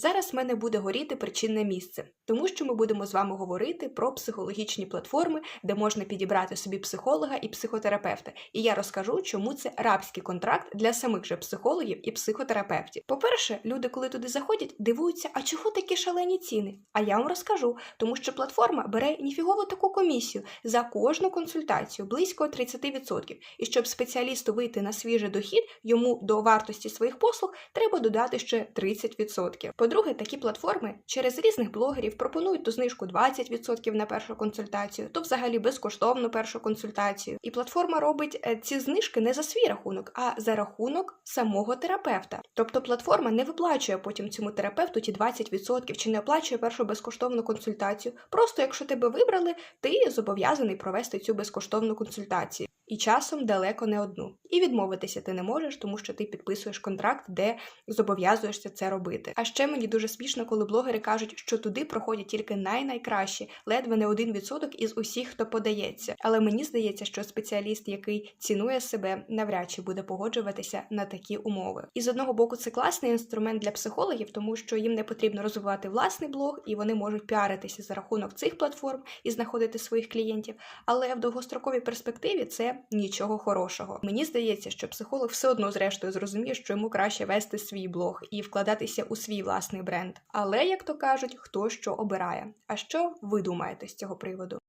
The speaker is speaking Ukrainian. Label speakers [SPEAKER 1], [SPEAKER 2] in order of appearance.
[SPEAKER 1] Зараз в мене буде горіти причинне місце, тому що ми будемо з вами говорити про психологічні платформи, де можна підібрати собі психолога і психотерапевта. І я розкажу, чому це рабський контракт для самих же психологів і психотерапевтів. По-перше, люди, коли туди заходять, дивуються, а чого такі шалені ціни? А я вам розкажу, тому що платформа бере ніфігову таку комісію за кожну консультацію близько 30%. І щоб спеціалісту вийти на свіжий дохід, йому до вартості своїх послуг треба додати ще 30%. По-друге, такі платформи через різних блогерів пропонують ту знижку 20% на першу консультацію, то взагалі безкоштовну першу консультацію. І платформа робить е, ці знижки не за свій рахунок, а за рахунок самого терапевта. Тобто платформа не виплачує потім цьому терапевту ті 20% чи не оплачує першу безкоштовну консультацію. Просто якщо тебе вибрали, ти зобов'язаний провести цю безкоштовну консультацію. І часом далеко не одну. І відмовитися ти не можеш, тому що ти підписуєш контракт, де зобов'язуєшся це робити. А ще мені дуже смішно, коли блогери кажуть, що туди проходять тільки най-найкращі, ледве не один відсоток із усіх, хто подається. Але мені здається, що спеціаліст, який цінує себе, навряд чи буде погоджуватися на такі умови. І з одного боку, це класний інструмент для психологів, тому що їм не потрібно розвивати власний блог, і вони можуть піаритися за рахунок цих платформ і знаходити своїх клієнтів. Але в довгостроковій перспективі це нічого хорошого. Мені здається, що психолог все одно зрештою зрозуміє, що йому краще вести свій блог і вкладатися у свій власний бренд. Але як то кажуть, хто що обирає. А що ви думаєте з цього приводу?